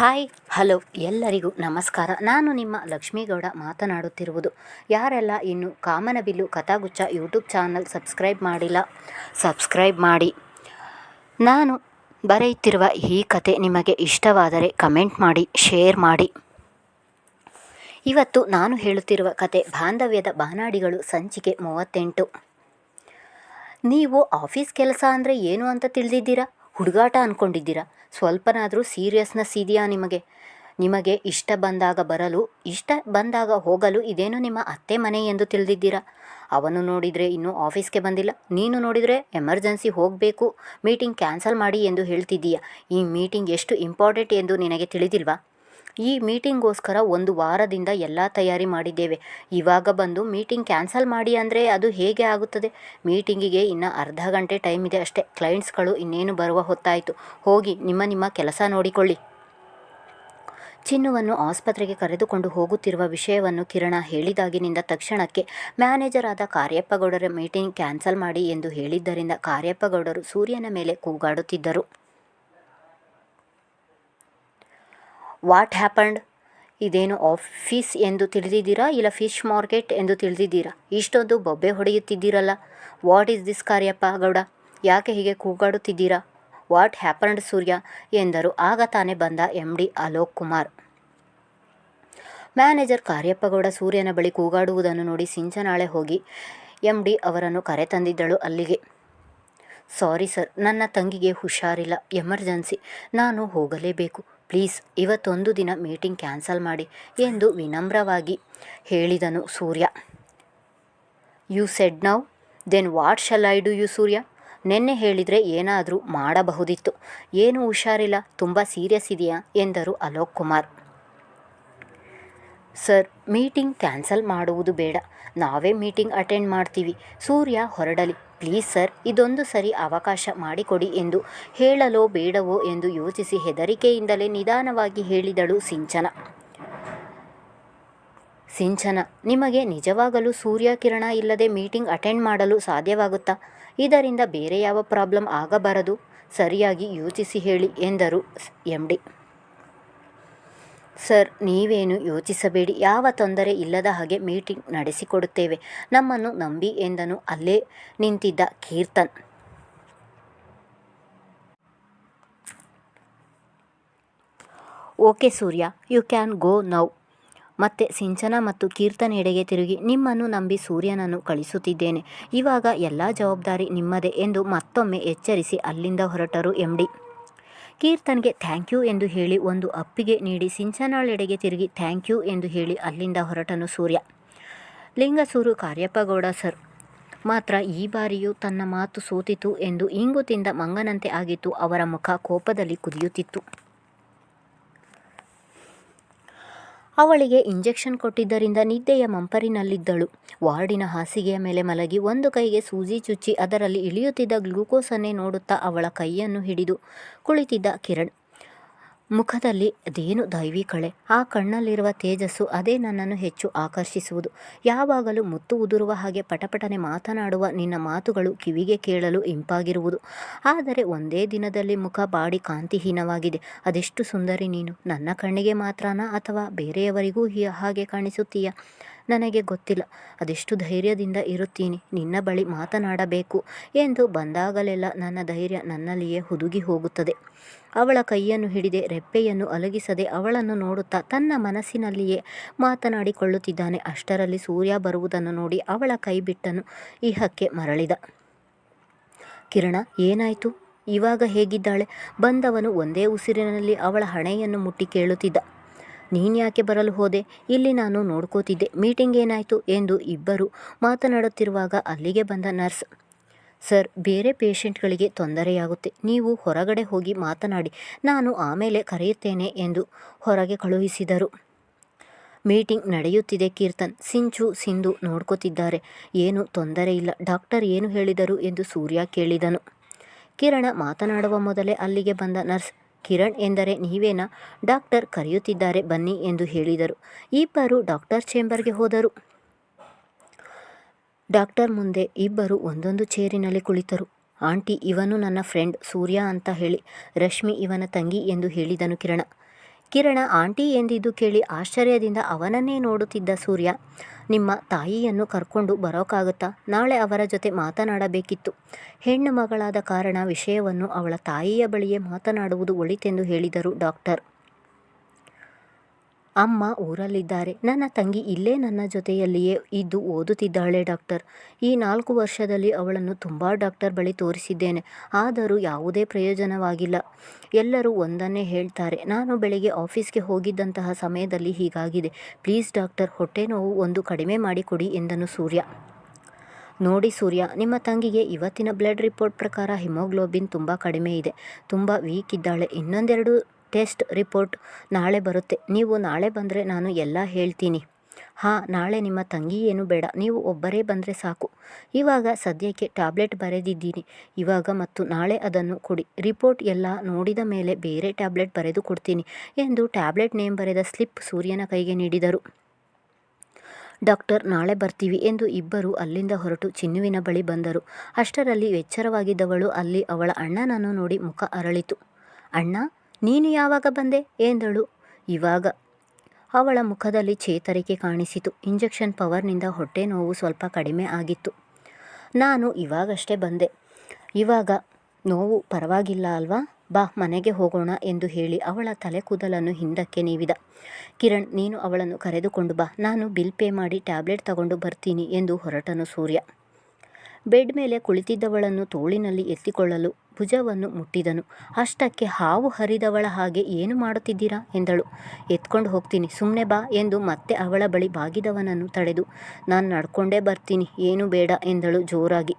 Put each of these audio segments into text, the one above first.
Hi, hello, ಎಲ್ಲರಿಗೂ ನಮಸ್ಕಾರ. ನಾನು ನಿಮ್ಮ ಲಕ್ಷ್ಮೀಗೌಡ ಮಾತನಾಡುತ್ತಿರುವುದು. ಯಾರೆಲ್ಲ ಇನ್ನು Kamanabillu Kathaguccha YouTube channel subscribe ಮಾಡಿಲ್ಲ, ಸಬ್ಸ್ಕ್ರೈಬ್ ಮಾಡಿ. ನಾನು ಬರೆಯುತ್ತಿರುವ ಈ ಕತೆ ನಿಮಗೆ ಇಷ್ಟವಾದರೆ ಕಮೆಂಟ್ ಮಾಡಿ, ಶೇರ್ ಮಾಡಿ. ಇವತ್ತು ನಾನು ಹೇಳುತ್ತಿರುವ ಕತೆ ಬಾಂಧವ್ಯದ ಬಾನಾಡಿಗಳು ಸಂಚಿಕೆ ಮೂವತ್ತೆಂಟು. ನೀವು ಆಫೀಸ್ ಕೆಲಸ ಅಂದರೆ ಏನು ಅಂತ ತಿಳಿದಿದ್ದೀರಾ? ಹುಡುಗಾಟ ಅಂದ್ಕೊಂಡಿದ್ದೀರಾ ಸ್ವಲ್ಪನಾದರೂ ಸೀರಿಯಸ್ನೆಸ್ ಇದೆಯಾ ನಿಮಗೆ? ನಿಮಗೆ ಇಷ್ಟ ಬಂದಾಗ ಬರಲು, ಇಷ್ಟ ಬಂದಾಗ ಹೋಗಲು ಇದೇನು ನಿಮ್ಮ ಅತ್ತೆ ಮನೆ ಎಂದು ತಿಳಿದಿದ್ದೀರಾ? ಅವನು ನೋಡಿದರೆ ಇನ್ನೂ ಆಫೀಸ್ಗೆ ಬಂದಿಲ್ಲ. ನೀನು ನೋಡಿದರೆ ಎಮರ್ಜೆನ್ಸಿ ಹೋಗಬೇಕು, ಮೀಟಿಂಗ್ ಕ್ಯಾನ್ಸಲ್ ಮಾಡಿ ಎಂದು ಹೇಳ್ತಿದ್ದೀಯಾ? ಈ ಮೀಟಿಂಗ್ ಎಷ್ಟು ಇಂಪಾರ್ಟೆಂಟ್ ಎಂದು ನಿನಗೆ ತಿಳಿದಿಲ್ವಾ? ಈ ಮೀಟಿಂಗ್ಗೋಸ್ಕರ ಒಂದು ವಾರದಿಂದ ಎಲ್ಲ ತಯಾರಿ ಮಾಡಿದ್ದೇವೆ. ಇವಾಗ ಬಂದು ಮೀಟಿಂಗ್ ಕ್ಯಾನ್ಸಲ್ ಮಾಡಿ ಅಂದರೆ ಅದು ಹೇಗೆ ಆಗುತ್ತದೆ? ಮೀಟಿಂಗಿಗೆ ಇನ್ನು ಅರ್ಧ ಗಂಟೆ ಟೈಮ್ ಇದೆ ಅಷ್ಟೇ. ಕ್ಲೈಂಟ್ಸ್ಗಳು ಇನ್ನೇನು ಬರುವ ಹೊತ್ತಾಯಿತು. ಹೋಗಿ ನಿಮ್ಮ ನಿಮ್ಮ ಕೆಲಸ ನೋಡಿಕೊಳ್ಳಿ. ಚಿನ್ನುವನ್ನು ಆಸ್ಪತ್ರೆಗೆ ಕರೆದುಕೊಂಡು ಹೋಗುತ್ತಿರುವ ವಿಷಯವನ್ನು ಕಿರಣ ಹೇಳಿದಾಗಿನಿಂದ ತಕ್ಷಣಕ್ಕೆ ಮ್ಯಾನೇಜರ್ ಆದ ಕಾರ್ಯಪ್ಪಗೌಡರ ಮೀಟಿಂಗ್ ಕ್ಯಾನ್ಸಲ್ ಮಾಡಿ ಎಂದು ಹೇಳಿದ್ದರಿಂದ ಕಾರ್ಯಪ್ಪಗೌಡರು ಸೂರ್ಯನ ಮೇಲೆ ಕೂಗಾಡುತ್ತಿದ್ದರು. ವಾಟ್ ಹ್ಯಾಪಂಡ್ ಇದೇನು ಆಫೀಸ್ ಎಂದು ತಿಳಿದಿದ್ದೀರಾ? ಇಲ್ಲ ಫಿಶ್ ಮಾರ್ಕೆಟ್ ಎಂದು ತಿಳಿದಿದ್ದೀರಾ? ಇಷ್ಟೊಂದು ಬೊಬ್ಬೆ ಹೊಡೆಯುತ್ತಿದ್ದೀರಲ್ಲ? What is this Kariappa Gowda? ಯಾಕೆ ಹೀಗೆ ಕೂಗಾಡುತ್ತಿದ್ದೀರಾ? ವಾಟ್ ಹ್ಯಾಪಂಡ್ ಸೂರ್ಯ? ಎಂದರು. ಆಗ ತಾನೇ ಬಂದ M D Alok Kumar. Manager Kariappa Gowda ಸೂರ್ಯನ ಬಳಿ ಕೂಗಾಡುವುದನ್ನು ನೋಡಿ ಸಿಂಚನಾಳೆ ಹೋಗಿ ಎಂ ಡಿ ಅವರನ್ನು ಕರೆತಂದಿದ್ದಳು ಅಲ್ಲಿಗೆ. ಸಾರಿ ಸರ್ ನನ್ನ ತಂಗಿಗೆ ಹುಷಾರಿಲ್ಲ. ಎಮರ್ಜೆನ್ಸಿ ನಾನು ಹೋಗಲೇಬೇಕು. ಪ್ಲೀಸ್ ಇವತ್ತೊಂದು ದಿನ ಮೀಟಿಂಗ್ ಕ್ಯಾನ್ಸಲ್ ಮಾಡಿ ಎಂದು ವಿನಮ್ರವಾಗಿ ಹೇಳಿದನು Surya. You said now, then what shall I do you Surya? ನಿನ್ನೆ ಹೇಳಿದರೆ ಏನಾದರೂ ಮಾಡಬಹುದಿತ್ತು. ಏನು ಹುಷಾರಿಲ್ಲ, ತುಂಬ ಸೀರಿಯಸ್ ಇದೆಯಾ? ಎಂದರು Alok Kumar. Sir, meeting cancel ಮಾಡುವುದು ಬೇಡ. ನಾವೇ ಮೀಟಿಂಗ್ ಅಟೆಂಡ್ ಮಾಡ್ತೀವಿ. ಸೂರ್ಯ ಹೊರಡಲಿ. ಪ್ಲೀಸ್ ಸರ್, ಇದೊಂದು ಸರಿ ಅವಕಾಶ ಮಾಡಿಕೊಡಿ ಎಂದು ಹೇಳಲೋ ಬೇಡವೋ ಎಂದು ಯೋಚಿಸಿ ಹೆದರಿಕೆಯಿಂದಲೇ ನಿಧಾನವಾಗಿ ಹೇಳಿದಳು ಸಿಂಚನ. ಸಿಂಚನ, ನಿಮಗೆ ನಿಜವಾಗಲೂ ಸೂರ್ಯಕಿರಣ ಇಲ್ಲದೆ ಮೀಟಿಂಗ್ ಅಟೆಂಡ್ ಮಾಡಲು ಸಾಧ್ಯವಾಗುತ್ತಾ? ಇದರಿಂದ ಬೇರೆ ಯಾವ ಪ್ರಾಬ್ಲಮ್ ಆಗಬಾರದು? ಸರಿಯಾಗಿ ಯೋಚಿಸಿ ಹೇಳಿ ಎಂದರು ಎಂ ಡಿ. ಸರ್, ನೀವೇನು ಯೋಚಿಸಬೇಡಿ. ಯಾವ ತೊಂದರೆ ಇಲ್ಲದ ಹಾಗೆ ಮೀಟಿಂಗ್ ನಡೆಸಿಕೊಡುತ್ತೇವೆ. ನಮ್ಮನ್ನು ನಂಬಿ ಎಂದನು ಅಲ್ಲೇ ನಿಂತಿದ್ದ Keerthan. Okay Surya, you can go now. ಮತ್ತೆ ಸಿಂಚನ ಮತ್ತು ಕೀರ್ತನೆಡೆಗೆ ತಿರುಗಿ, ನಿಮ್ಮನ್ನು ನಂಬಿ ಸೂರ್ಯನನ್ನು ಕಳಿಸುತ್ತಿದ್ದೇನೆ. ಇವಾಗ ಎಲ್ಲ ಜವಾಬ್ದಾರಿ ನಿಮ್ಮದೇ ಎಂದು ಮತ್ತೊಮ್ಮೆ ಎಚ್ಚರಿಸಿ ಅಲ್ಲಿಂದ ಹೊರಟರು ಎಂ ಡಿ. ಕೀರ್ತನ್ಗೆ ಥ್ಯಾಂಕ್ ಯು ಎಂದು ಹೇಳಿ ಒಂದು ಅಪ್ಪಿಗೆ ನೀಡಿ ಸಿಂಚನಾಳೆಡೆಗೆ ತಿರುಗಿ ಥ್ಯಾಂಕ್ ಯು ಎಂದು ಹೇಳಿ ಅಲ್ಲಿಂದ ಹೊರಟನು ಸೂರ್ಯ. ಲಿಂಗಸೂರು ಕಾರ್ಯಪ್ಪಗೌಡ ಸರ್, ಮಾತ್ರ ಈ ಬಾರಿಯೂ ತನ್ನ ಮಾತು ಸೋತಿತು ಎಂದು ಇಂಗು ತಿಂದ ಮಂಗನಂತೆ ಆಗಿತ್ತು, ಅವರ ಮುಖ ಕೋಪದಲ್ಲಿ ಕುದಿಯುತ್ತಿತ್ತು. ಅವಳಿಗೆ ಇಂಜೆಕ್ಷನ್ ಕೊಟ್ಟಿದ್ದರಿಂದ ನಿದ್ದೆಯ ಮಂಪರಿನಲ್ಲಿದ್ದಳು. ವಾರ್ಡಿನ ಹಾಸಿಗೆಯ ಮೇಲೆ ಮಲಗಿ ಒಂದು ಕೈಗೆ ಸೂಜಿ ಚುಚ್ಚಿ ಅದರಲ್ಲಿ ಇಳಿಯುತ್ತಿದ್ದ ಗ್ಲೂಕೋಸನ್ನೇ ನೋಡುತ್ತಾ ಅವಳ ಕೈಯನ್ನು ಹಿಡಿದು ಕುಳಿತಿದ್ದ ಕಿರಣ್. ಮುಖದಲ್ಲಿ ಅದೇನು ದೈವಿ ಕಳೆ. ಆ ಕಣ್ಣಲ್ಲಿರುವ ತೇಜಸ್ಸು ಅದೇ ನನ್ನನ್ನು ಹೆಚ್ಚು ಆಕರ್ಷಿಸುವುದು. ಯಾವಾಗಲೂ ಮುತ್ತು ಉದುರುವ ಹಾಗೆ ಪಟಪಟನೆ ಮಾತನಾಡುವ ನಿನ್ನ ಮಾತುಗಳು ಕಿವಿಗೆ ಕೇಳಲು ಇಂಪಾಗಿರುವುದು. ಆದರೆ ಒಂದೇ ದಿನದಲ್ಲಿ ಮುಖ ಬಾಡಿ ಕಾಂತಿಹೀನವಾಗಿದೆ. ಅದೆಷ್ಟು ಸುಂದರಿ ನೀನು. ನನ್ನ ಕಣ್ಣಿಗೆ ಮಾತ್ರನಾ ಅಥವಾ ಬೇರೆಯವರಿಗೂ ಹಾಗೆ ಕಾಣಿಸುತ್ತೀಯಾ? ನನಗೆ ಗೊತ್ತಿಲ್ಲ. ಅದೆಷ್ಟು ಧೈರ್ಯದಿಂದ ಇರುತ್ತೀನಿ. ನಿನ್ನ ಬಳಿ ಮಾತನಾಡಬೇಕು ಎಂದು ಬಂದಾಗಲೆಲ್ಲ ನನ್ನ ಧೈರ್ಯ ನನ್ನಲ್ಲಿಯೇ ಹುದುಗಿ ಹೋಗುತ್ತದೆ. ಅವಳ ಕೈಯನ್ನು ಹಿಡಿದೆ, ರೆಪ್ಪೆಯನ್ನು ಅಲಗಿಸದೆ ಅವಳನ್ನು ನೋಡುತ್ತಾ ತನ್ನ ಮನಸ್ಸಿನಲ್ಲಿಯೇ ಮಾತನಾಡಿಕೊಳ್ಳುತ್ತಿದ್ದಾನೆ. ಅಷ್ಟರಲ್ಲಿ ಸೂರ್ಯ ಬರುವುದನ್ನು ನೋಡಿ ಅವಳ ಕೈ ಬಿಟ್ಟನು. ಇಹಕ್ಕೆ ಮರಳಿದ. ಕಿರಣ, ಏನಾಯಿತು? ಇವಾಗ ಹೇಗಿದ್ದಾಳೆ? ಬಂದವನು ಒಂದೇ ಉಸಿರಿನಲ್ಲಿ ಅವಳ ಹಣೆಯನ್ನು ಮುಟ್ಟಿ ಕೇಳುತ್ತಿದ್ದ. ನೀನ್ಯಾಕೆ ಬರಲು ಹೋದೆ? ಇಲ್ಲಿ ನಾನು ನೋಡ್ಕೋತಿದ್ದೆ. ಮೀಟಿಂಗ್ ಏನಾಯಿತು ಎಂದು ಇಬ್ಬರು ಮಾತನಾಡುತ್ತಿರುವಾಗ ಅಲ್ಲಿಗೆ ಬಂದ ನರ್ಸ್, ಸರ್, ಬೇರೆ ಪೇಷೆಂಟ್ಗಳಿಗೆ ತೊಂದರೆಯಾಗುತ್ತೆ. ನೀವು ಹೊರಗಡೆ ಹೋಗಿ ಮಾತನಾಡಿ. ನಾನು ಆಮೇಲೆ ಕರೆಯುತ್ತೇನೆ ಎಂದು ಹೊರಗೆ ಕಳುಹಿಸಿದರು. ಮೀಟಿಂಗ್ ನಡೆಯುತ್ತಿದೆ ಕೀರ್ತನ್. ಸಿಂಚು, ಸಿಂಧು ನೋಡ್ಕೋತಿದ್ದಾರೆ. ಏನು ತೊಂದರೆ ಇಲ್ಲ. ಡಾಕ್ಟರ್ ಏನು ಹೇಳಿದರು? ಎಂದು ಸೂರ್ಯ ಕೇಳಿದನು. ಕಿರಣ ಮಾತನಾಡುವ ಮೊದಲೇ ಅಲ್ಲಿಗೆ ಬಂದ ನರ್ಸ್ ಕಿರಣ್ ಎಂದರೆ ನೀವೇನಾ? ಡಾಕ್ಟರ್ ಕರೆಯುತ್ತಿದ್ದಾರೆ, ಬನ್ನಿ ಎಂದು ಹೇಳಿದರು. ಇಬ್ಬರು ಡಾಕ್ಟರ್ ಚೇಂಬರ್ಗೆ ಹೋದರು. ಡಾಕ್ಟರ್ ಮುಂದೆ ಇಬ್ಬರು ಒಂದೊಂದು ಚೇರಿನಲ್ಲಿ ಕುಳಿತರು. ಆಂಟಿ, ಇವನು ನನ್ನ ಫ್ರೆಂಡ್ ಸೂರ್ಯ ಅಂತ ಹೇಳಿ, ರಶ್ಮಿ ಇವನ ತಂಗಿ ಎಂದು ಹೇಳಿದನು ಕಿರಣ. ಕಿರಣ, ಆಂಟಿ ಎಂದಿದ್ದು ಕೇಳಿ ಆಶ್ಚರ್ಯದಿಂದ ಅವನನ್ನೇ ನೋಡುತ್ತಿದ್ದ ಸೂರ್ಯ ನಿಮ್ಮ ತಾಯಿಯನ್ನು ಕರ್ಕೊಂಡು ಬರೋಕ್ಕಾಗುತ್ತಾ ನಾಳೆ ಅವರ ಜೊತೆ ಮಾತನಾಡಬೇಕಿತ್ತು. ಹೆಣ್ಣು ಮಗಳಾದ ಕಾರಣ ವಿಷಯವನ್ನು ಅವಳ ತಾಯಿಯ ಬಳಿಯೇ ಮಾತನಾಡುವುದು ಒಳಿತೆಂದು ಹೇಳಿದರು ಡಾಕ್ಟರ್. ಅಮ್ಮ ಊರಲ್ಲಿದ್ದಾರೆ. ನನ್ನ ತಂಗಿ ಇಲ್ಲೇ ನನ್ನ ಜೊತೆಯಲ್ಲಿಯೇ ಇದ್ದು ಓದುತ್ತಿದ್ದಾಳೆ ಡಾಕ್ಟರ್. ಈ ನಾಲ್ಕು ವರ್ಷದಲ್ಲಿ ಅವಳನ್ನು ತುಂಬ ಡಾಕ್ಟರ್ ಬಳಿ ತೋರಿಸಿದ್ದೇನೆ. ಆದರೂ ಯಾವುದೇ ಪ್ರಯೋಜನವಾಗಿಲ್ಲ. ಎಲ್ಲರೂ ಒಂದನ್ನೇ ಹೇಳ್ತಾರೆ. ನಾನು ಬೆಳಿಗ್ಗೆ ಆಫೀಸ್ಗೆ ಹೋಗಿದ್ದಂತಹ ಸಮಯದಲ್ಲಿ ಹೀಗಾಗಿದೆ. ಪ್ಲೀಸ್ ಡಾಕ್ಟರ್, ಹೊಟ್ಟೆ ನೋವು ಒಂದು ಕಡಿಮೆ ಮಾಡಿಕೊಡಿ ಎಂದನು ಸೂರ್ಯ. ನೋಡಿ ಸೂರ್ಯ, ನಿಮ್ಮ ತಂಗಿಗೆ ಇವತ್ತಿನ ಬ್ಲಡ್ ರಿಪೋರ್ಟ್ ಪ್ರಕಾರ ಹಿಮೋಗ್ಲೋಬಿನ್ ತುಂಬ ಕಡಿಮೆ ಇದೆ. ತುಂಬ ವೀಕ್ ಇದ್ದಾಳೆ. ಇನ್ನೊಂದೆರಡು ಟೆಸ್ಟ್ ರಿಪೋರ್ಟ್ ನಾಳೆ ಬರುತ್ತೆ. ನೀವು ನಾಳೆ ಬಂದರೆ ನಾನು ಎಲ್ಲ ಹೇಳ್ತೀನಿ. ಹಾಂ, ನಾಳೆ ನಿಮ್ಮ ತಂಗಿ ಏನು ಬೇಡ. ನೀವು ಒಬ್ಬರೇ ಬಂದರೆ ಸಾಕು. ಇವಾಗ ಸದ್ಯಕ್ಕೆ ಟ್ಯಾಬ್ಲೆಟ್ ಬರೆದಿದ್ದೀನಿ. ಇವಾಗ ಮತ್ತು ನಾಳೆ ಅದನ್ನು ಕೊಡಿ. ರಿಪೋರ್ಟ್ ಎಲ್ಲ ನೋಡಿದ ಮೇಲೆ ಬೇರೆ ಟ್ಯಾಬ್ಲೆಟ್ ಬರೆದು ಕೊಡ್ತೀನಿ ಎಂದು ಟ್ಯಾಬ್ಲೆಟ್ ನೇಮ್ ಬರೆದ ಸ್ಲಿಪ್ ಸೂರ್ಯನ ಕೈಗೆ ನೀಡಿದರು. ಡಾಕ್ಟರ್, ನಾಳೆ ಬರ್ತೀವಿ ಎಂದು ಇಬ್ಬರು ಅಲ್ಲಿಂದ ಹೊರಟು ಚಿನ್ನುವಿನ ಬಳಿ ಬಂದರು. ಅಷ್ಟರಲ್ಲಿ ಎಚ್ಚರವಾಗಿದ್ದವಳು ಅಲ್ಲಿ ಅವಳ ಅಣ್ಣನನ್ನು ನೋಡಿ ಮುಖ ಅರಳಿತು. ಅಣ್ಣ ನೀನು ಯಾವಾಗ ಬಂದೆ? ಎಂದಳು. ಇವಾಗ. ಅವಳ ಮುಖದಲ್ಲಿ ಚೇತರಿಕೆ ಕಾಣಿಸಿತು. ಇಂಜೆಕ್ಷನ್ ಪವರ್ನಿಂದ ಹೊಟ್ಟೆ ನೋವು ಸ್ವಲ್ಪ ಕಡಿಮೆ ಆಗಿತ್ತು. ನಾನು ಇವಾಗಷ್ಟೇ ಬಂದೆ. ಇವಾಗ ನೋವು ಪರವಾಗಿಲ್ಲ ಅಲ್ವಾ? ಬಾ, ಮನೆಗೆ ಹೋಗೋಣ ಎಂದು ಹೇಳಿ ಅವಳ ತಲೆ ಕೂದಲನ್ನು ಹಿಂದಕ್ಕೆ ನೀವಿದ. ಕಿರಣ್, ನೀನು ಅವಳನ್ನು ಕರೆದುಕೊಂಡು ಬಾ. ನಾನು ಬಿಲ್ ಪೇ ಮಾಡಿ ಟ್ಯಾಬ್ಲೆಟ್ ತಗೊಂಡು ಬರ್ತೀನಿ ಎಂದು ಹೊರಟನು ಸೂರ್ಯ. ಬೆಡ್ ಮೇಲೆ ಕುಳಿತಿದ್ದವಳನ್ನು ತೋಳಿನಲ್ಲಿ ಎತ್ತಿಕೊಳ್ಳಲು ಭುಜವನ್ನು ಮುಟ್ಟಿದನು. ಅಷ್ಟಕ್ಕೆ ಹಾವು ಹರಿದವಳ ಹಾಗೆ ಏನು ಮಾಡುತ್ತಿದ್ದೀರಾ? ಎಂದಳು. ಎತ್ಕೊಂಡು ಹೋಗ್ತೀನಿ. ಸುಮ್ಮನೆ ಬಾ ಎಂದು ಮತ್ತೆ ಅವಳ ಬಳಿ ಬಾಗಿದವನನ್ನು ತಡೆದು, ನಾನು ನಡ್ಕೊಂಡೇ ಬರ್ತೀನಿ. ಏನು ಬೇಡ ಎಂದಳು ಜೋರಾಗಿ.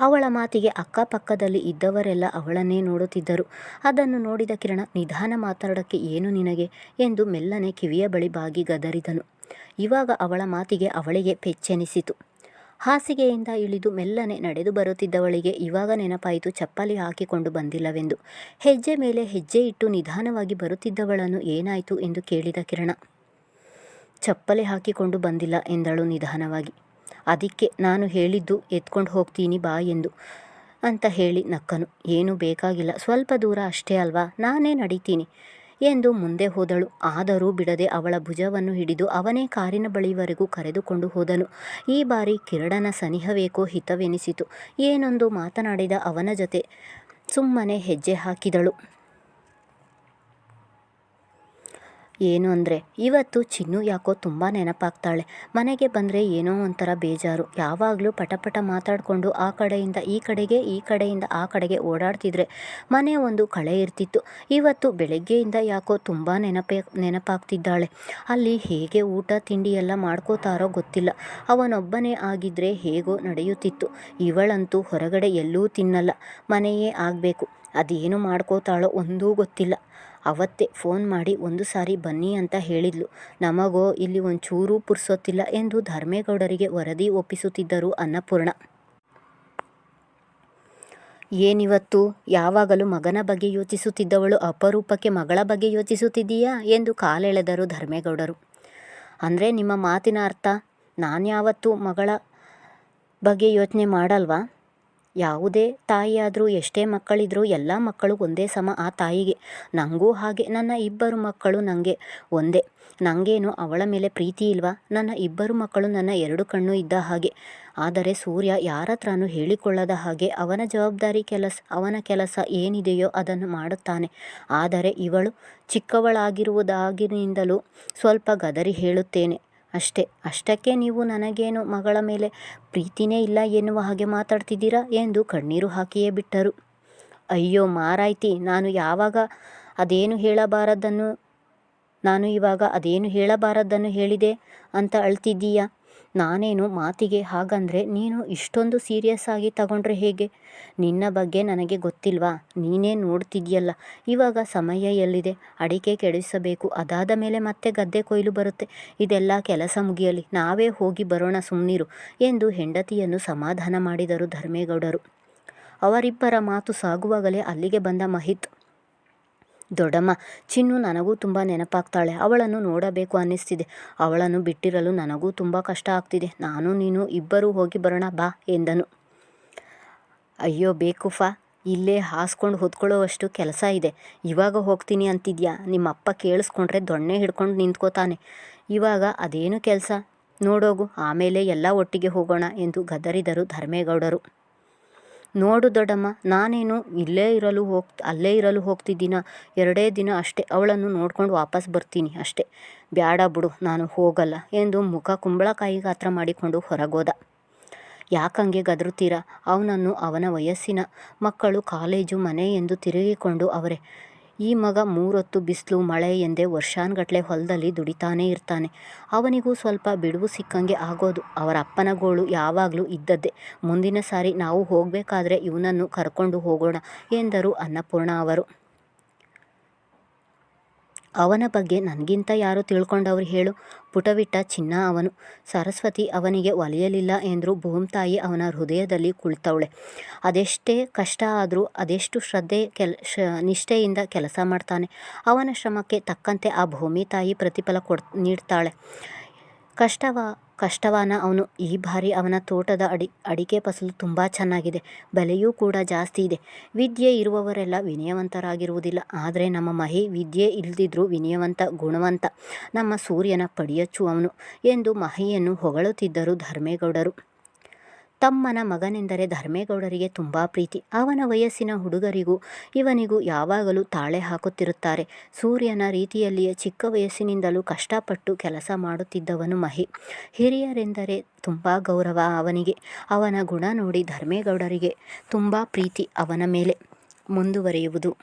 ಅವಳ ಮಾತಿಗೆ ಅಕ್ಕಪಕ್ಕದಲ್ಲಿ ಇದ್ದವರೆಲ್ಲ ಅವಳನ್ನೇ ನೋಡುತ್ತಿದ್ದರು. ಅದನ್ನು ನೋಡಿದ ಕಿರಣ, ನಿಧಾನ ಮಾತಾಡೋಕ್ಕೆ ಏನು ನಿನಗೆ? ಎಂದು ಮೆಲ್ಲನೆ ಕಿವಿಯ ಬಳಿ ಬಾಗಿ ಗದರಿದನು. ಇವಾಗ ಅವಳ ಮಾತಿಗೆ ಅವಳಿಗೆ ಪೆಚ್ಚೆನಿಸಿತು ಹಾಸಿಗೆಯಿಂದ ಇಳಿದು ಮೆಲ್ಲನೆ ನಡೆದು ಬರುತ್ತಿದ್ದವಳಿಗೆ ಇವಾಗ ನೆನಪಾಯಿತು ಚಪ್ಪಲಿ ಹಾಕಿಕೊಂಡು ಬಂದಿಲ್ಲವೆಂದು. ಹೆಜ್ಜೆ ಮೇಲೆ ಹೆಜ್ಜೆ ಇಟ್ಟು ನಿಧಾನವಾಗಿ ಬರುತ್ತಿದ್ದವಳನ್ನು ಏನಾಯಿತು ಎಂದು ಕೇಳಿದ ಕಿರಣ. ಚಪ್ಪಲಿ ಹಾಕಿಕೊಂಡು ಬಂದಿಲ್ಲ ಎಂದಳು ನಿಧಾನವಾಗಿ. ಅದಕ್ಕೆ ನಾನು ಹೇಳಿದ್ದು ಎತ್ಕೊಂಡು ಹೋಗ್ತೀನಿ ಬಾ ಎಂದು ಅಂತ ಹೇಳಿ ನಕ್ಕನು. ಏನೂ ಬೇಕಾಗಿಲ್ಲ. ಸ್ವಲ್ಪ ದೂರ ಅಷ್ಟೇ ಅಲ್ವಾ? ನಾನೇ ನಡೀತೀನಿ. ಎಂದು ಮುಂದೆ ಹೋದಳು. ಆದರೂ ಬಿಡದೆ ಅವಳ ಭುಜವನ್ನು ಹಿಡಿದು ಅವನೇ ಕಾರಿನ ಬಳಿವರೆಗೂ ಕರೆದುಕೊಂಡು ಹೋದನು. ಈ ಬಾರಿ ಕಿರಣನ ಸನಿಹವೇಕೋ ಹಿತವೆನಿಸಿತು. ಏನೊಂದು ಮಾತನಾಡಿದ ಅವನ ಜೊತೆ ಸುಮ್ಮನೆ ಹೆಜ್ಜೆ ಹಾಕಿದಳು. ಏನು ಅಂದರೆ, ಇವತ್ತು ಚಿನ್ನು ಯಾಕೋ ತುಂಬ ನೆನಪಾಗ್ತಾಳೆ. ಮನೆಗೆ ಬಂದರೆ ಏನೋ ಒಂಥರ ಬೇಜಾರು. ಯಾವಾಗಲೂ ಪಟಪಟ ಮಾತಾಡಿಕೊಂಡು ಆ ಕಡೆಯಿಂದ ಈ ಕಡೆಗೆ, ಈ ಕಡೆಯಿಂದ ಆ ಕಡೆಗೆ ಓಡಾಡ್ತಿದ್ರೆ ಮನೆ ಒಂದು ಕಳೆ ಇರ್ತಿತ್ತು. ಇವತ್ತು ಬೆಳಗ್ಗೆಯಿಂದ ಯಾಕೋ ತುಂಬ ನೆನಪೇ, ನೆನಪಾಗ್ತಿದ್ದಾಳೆ. ಅಲ್ಲಿ ಹೇಗೆ ಊಟ, ತಿಂಡಿ ಎಲ್ಲ ಮಾಡ್ಕೋತಾರೋ ಗೊತ್ತಿಲ್ಲ. ಅವನೊಬ್ಬನೇ ಆಗಿದ್ದರೆ ಹೇಗೋ ನಡೆಯುತ್ತಿತ್ತು. ಇವಳಂತೂ ಹೊರಗಡೆ ಎಲ್ಲೂ ತಿನ್ನಲ್ಲ. ಮನೆಯೇ ಆಗಬೇಕು. ಅದೇನು ಮಾಡ್ಕೋತಾಳೋ ಒಂದೂ ಗೊತ್ತಿಲ್ಲ. ಅವತ್ತೇ ಫೋನ್ ಮಾಡಿ ಒಂದು ಸಾರಿ ಬನ್ನಿ ಅಂತ ಹೇಳಿದ್ಲು. ನಮಗೋ, ಇಲ್ಲಿ ಒಂಚೂರೂ ಪುರ್ಸೊತ್ತಿಲ್ಲ ಎಂದು ಧರ್ಮೇಗೌಡರಿಗೆ ವರದಿ ಒಪ್ಪಿಸುತ್ತಿದ್ದರು ಅನ್ನಪೂರ್ಣ. ಏನಿವತ್ತು? ಯಾವಾಗಲೂ ಮಗನ ಬಗ್ಗೆ ಯೋಚಿಸುತ್ತಿದ್ದವಳು ಅಪರೂಪಕ್ಕೆ ಮಗಳ ಬಗ್ಗೆ ಯೋಚಿಸುತ್ತಿದ್ದೀಯಾ ಎಂದು ಕಾಲೆಳೆದರು ಧರ್ಮೇಗೌಡರು. ಅಂದರೆ ನಿಮ್ಮ ಮಾತಿನ ಅರ್ಥ ನಾನು ನಾನ್ಯಾವತ್ತೂ ಮಗಳ ಬಗ್ಗೆ ಯೋಚನೆ ಮಾಡಲ್ವಾ? ಯಾವುದೇ ತಾಯಿಯಾದರೂ, ಎಷ್ಟೇ ಮಕ್ಕಳಿದ್ರೂ, ಎಲ್ಲ ಮಕ್ಕಳು ಒಂದೇ ಸಮ ಆ ತಾಯಿಗೆ. ನನಗೂ ಹಾಗೆ, ನನ್ನ ಇಬ್ಬರು ಮಕ್ಕಳು ನನಗೆ ಒಂದೇ. ನನಗೇನು ಅವಳ ಮೇಲೆ ಪ್ರೀತಿ ಇಲ್ವಾ? ನನ್ನ ಇಬ್ಬರು ಮಕ್ಕಳು ನನ್ನ ಎರಡು ಕಣ್ಣು ಇದ್ದ ಹಾಗೆ. ಆದರೆ ಸೂರ್ಯ ಯಾರ ಹತ್ರನೂ ಹೇಳಿಕೊಳ್ಳದ ಹಾಗೆ ಅವನ ಜವಾಬ್ದಾರಿ ಕೆಲಸ, ಅವನ ಕೆಲಸ ಏನಿದೆಯೋ ಅದನ್ನು ಮಾಡುತ್ತಾನೆ. ಆದರೆ ಇವಳು ಚಿಕ್ಕವಳಾಗಿರುವುದಾಗಿನಿಂದಲೂ ಸ್ವಲ್ಪ ಗದರಿ ಹೇಳುತ್ತೇನೆ. ಅಷ್ಟೇ. ಅಷ್ಟಕ್ಕೆ ನೀವು ನನಗೇನು ಮಗಳ ಮೇಲೆ ಪ್ರೀತಿನೇ ಇಲ್ಲ ಎನ್ನುವ ಹಾಗೆ ಮಾತಾಡ್ತಿದ್ದೀರಾ ಎಂದು ಕಣ್ಣೀರು ಹಾಕಿಯೇ ಬಿಟ್ಟರು. ಅಯ್ಯೋ ಮಾರಾಯ್ತಿ, ನಾನು ಯಾವಾಗ ಅದೇನು ಹೇಳಬಾರದನ್ನು ನಾನು ಇವಾಗ ಅದೇನು ಹೇಳಬಾರದನ್ನು ಹೇಳಿದೆ ಅಂತ ಅಳ್ತಿದ್ದೀಯಾ? ನಾನೇನು ಮಾತಿಗೆ ಹಾಗಂದರೆ ನೀನು ಇಷ್ಟೊಂದು ಸೀರಿಯಸ್ ಆಗಿ ತಗೊಂಡ್ರೆ ಹೇಗೆ? ನಿನ್ನ ಬಗ್ಗೆ ನನಗೆ ಗೊತ್ತಿಲ್ವಾ? ನೀನೇ ನೋಡ್ತಿದ್ಯಲ್ಲ. ಇವಾಗ ಸಮಯ ಎಲ್ಲಿದೆ? ಅಡಿಕೆ ಕೆಡಿಸಬೇಕು. ಅದಾದ ಮೇಲೆ ಮತ್ತೆ ಗದ್ದೆ ಕೊಯ್ಲು ಬರುತ್ತೆ. ಇದೆಲ್ಲ ಕೆಲಸ ಮುಗಿಯಲಿ. ನಾವೇ ಹೋಗಿ ಬರೋಣ ಸುಮ್ಮನಿರು ಎಂದು ಹೆಂಡತಿಯನ್ನು ಸಮಾಧಾನ ಮಾಡಿದರು ಧರ್ಮೇಗೌಡರು. ಅವರಿಬ್ಬರ ಮಾತು ಸಾಗುವಾಗಲೇ ಅಲ್ಲಿಗೆ ಬಂದ ಮಹಿತ್. ದೊಡ್ಡಮ್ಮ, ಚಿನ್ನು ನನಗೂ ತುಂಬ ನೆನಪಾಗ್ತಾಳೆ. ಅವಳನ್ನು ನೋಡಬೇಕು ಅನ್ನಿಸ್ತಿದೆ. ಅವಳನ್ನು ಬಿಟ್ಟಿರಲು ನನಗೂ ತುಂಬ ಕಷ್ಟ ಆಗ್ತಿದೆ. ನಾನು, ನೀನು ಇಬ್ಬರೂ ಹೋಗಿ ಬರೋಣ, ಬಾ ಎಂದನು. ಅಯ್ಯೋ, ಬೇಕುಫಾ. ಇಲ್ಲೇ ಹಾಸ್ಕೊಂಡು ಹೊದ್ಕೊಳ್ಳೋವಷ್ಟು ಕೆಲಸ ಇದೆ. ಇವಾಗ ಹೋಗ್ತೀನಿ ಅಂತಿದ್ಯಾ? ನಿಮ್ಮಪ್ಪ ಕೇಳಿಸ್ಕೊಂಡ್ರೆ ದೊಣ್ಣೆ ಹಿಡ್ಕೊಂಡು ನಿಂತ್ಕೋತಾನೆ. ಇವಾಗ ಅದೇನು ಕೆಲಸ? ನೋಡೋಗು, ಆಮೇಲೆ ಎಲ್ಲ ಒಟ್ಟಿಗೆ ಹೋಗೋಣ ಎಂದು ಗದರಿದರು ಧರ್ಮೇಗೌಡರು. ನೋಡು ದೊಡ್ಡಮ್ಮ, ನಾನೇನು ಇಲ್ಲೇ ಇರಲು ಹೋಗ್, ಅಲ್ಲೇ ಇರಲು ಹೋಗ್ತಿದ್ದೀನ? ಎರಡೇ ದಿನ ಅಷ್ಟೇ ಅವಳನ್ನು ನೋಡ್ಕೊಂಡು ವಾಪಸ್ ಬರ್ತೀನಿ ಅಷ್ಟೇ. ಬ್ಯಾಡ ಬಿಡು, ನಾನು ಹೋಗಲ್ಲ ಎಂದು ಮುಖ ಕುಂಬಳಕಾಯಿ ಗಾತ್ರ ಮಾಡಿಕೊಂಡು ಹೊರಗೋದ. ಯಾಕಂಗೆ ಗದರುತ್ತೀರಾ? ಅವನನ್ನು ಅವನ ವಯಸ್ಸಿನ ಮಕ್ಕಳು ಕಾಲೇಜು ಮನೆ ಎಂದು ತಿರುಗಿಕೊಂಡು ಅವರೇ ಈ ಮಗ ಮೂರೊತ್ತು ಬಿಸಿಲು, ಮಳೆ ಎಂದೇ ವರ್ಷಾನ್ಗಟ್ಲೆ ಹೊಲದಲ್ಲಿ ದುಡಿತಾನೇ ಇರ್ತಾನೆ. ಅವನಿಗೂ ಸ್ವಲ್ಪ ಬಿಡುವು ಸಿಕ್ಕಂಗೆ ಆಗೋದು. ಅವರ ಅಪ್ಪನ ಗೋಳು ಯಾವಾಗಲೂ ಇದ್ದದ್ದೇ. ಮುಂದಿನ ಸಾರಿ ನಾವು ಹೋಗಬೇಕಾದ್ರೆ ಇವನನ್ನು ಕರ್ಕೊಂಡು ಹೋಗೋಣ ಎಂದರು ಅನ್ನಪೂರ್ಣ ಅವರು. ಅವನ ಬಗ್ಗೆ ನನಗಿಂತ ಯಾರು ತಿಳ್ಕೊಂಡವ್ರು ಹೇಳು. ಪುಟವಿಟ್ಟ ಚಿನ್ನ ಅವನು. ಸರಸ್ವತಿ ಅವನಿಗೆ ಒಲಿಯಲಿಲ್ಲ ಎಂದರೂ ಭೂಮ್ತಾಯಿ ಅವನ ಹೃದಯದಲ್ಲಿ ಕುಳಿತವಳೆ. ಅದೆಷ್ಟೇ ಕಷ್ಟ ಆದರೂ ಅದೆಷ್ಟು ಶ್ರದ್ಧೆ ಕೆಲ, ಶ, ನಿಷ್ಠೆಯಿಂದ ಕೆಲಸ ಮಾಡ್ತಾನೆ. ಅವನ ಶ್ರಮಕ್ಕೆ ತಕ್ಕಂತೆ ಆ ಭೂಮಿ ತಾಯಿ ಪ್ರತಿಫಲ ಕೊಡ್, ನೀಡ್ತಾಳೆ. ಕಷ್ಟವ ಕಷ್ಟವಾನ ಅವನು. ಈ ಬಾರಿ ಅವನ ತೋಟದ ಅಡಿ, ಅಡಿಕೆ ಫಸಲು ತುಂಬ ಚೆನ್ನಾಗಿದೆ. ಬೆಲೆಯೂ ಕೂಡ ಜಾಸ್ತಿ ಇದೆ. ವಿದ್ಯೆ ಇರುವವರೆಲ್ಲ ವಿನಯವಂತರಾಗಿರುವುದಿಲ್ಲ. ಆದರೆ ನಮ್ಮ ಮಹಿ ವಿದ್ಯೆ ಇಲ್ಲದಿದ್ರೂ ವಿನಯವಂತ, ಗುಣವಂತ ನಮ್ಮ ಸೂರ್ಯನ ಪಡಿಯಚ್ಚು ಅವನು ಎಂದು ಮಹಿಯನ್ನು ಹೊಗಳುತ್ತಿದ್ದರು ಧರ್ಮೇಗೌಡರು. ತಮ್ಮನ ಮಗನೆಂದರೆ ಧರ್ಮೇಗೌಡರಿಗೆ ತುಂಬ ಪ್ರೀತಿ. ಅವನ ವಯಸ್ಸಿನ ಹುಡುಗರಿಗೂ, ಇವನಿಗೂ ಯಾವಾಗಲೂ ತಾಳೆ ಹಾಕುತ್ತಿರುತ್ತಾರೆ. ಸೂರ್ಯನ ರೀತಿಯಲ್ಲಿಯೇ ಚಿಕ್ಕ ವಯಸ್ಸಿನಿಂದಲೂ ಕಷ್ಟಪಟ್ಟು ಕೆಲಸ ಮಾಡುತ್ತಿದ್ದವನು ಮಹಿ. ಹಿರಿಯರೆಂದರೆ ತುಂಬ ಗೌರವ ಅವನಿಗೆ. ಅವನ ಗುಣ ನೋಡಿ ಧರ್ಮೇಗೌಡರಿಗೆ ತುಂಬ ಪ್ರೀತಿ ಅವನ ಮೇಲೆ ಮುಂದುವರಿಯುವುದು.